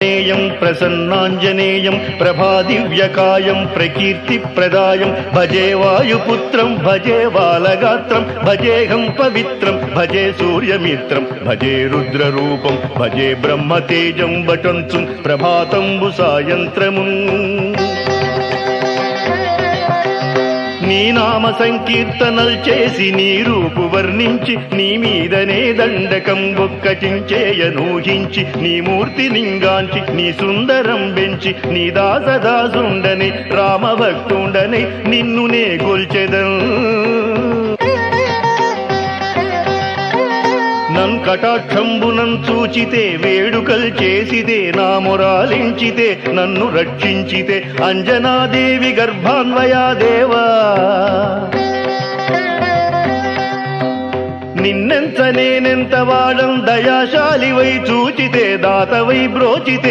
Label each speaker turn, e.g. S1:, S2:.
S1: ేయం ప్రసన్నాంజనేయం ప్రభాదివ్యకాయం ప్రకీర్తిప్రదాయం భజే వాయుపుత్రం భజే బాలగాత్రం భజేహం పవిత్రం భజే సూర్యమిత్రం భజే రుద్రరూపం భజే బ్రహ్మతేజం వటంచు ప్రభాతంబు సాయంత్రము నీ నామ సంకీర్తనలు చేసి నీ రూపు వర్ణించి నీ మీదనే దండకం ఒక్కటించేయనూహించి నీ మూర్తి లింగాంచి నీ సుందరం పెంచి నీ దాసదాసుండని రామభక్తుండని నిన్ను నే గొల్చెదం. నన్ కటాక్షంబునం చూచితే వేడుకల్ చేసితే నా మురాలించితే నన్ను రక్షించితే అంజనాదేవి గర్భాన్వయా దేవా. నిన్నెంత నేనెంత వాడం దయాశాలివై చూచితే దాతవై బ్రోచితే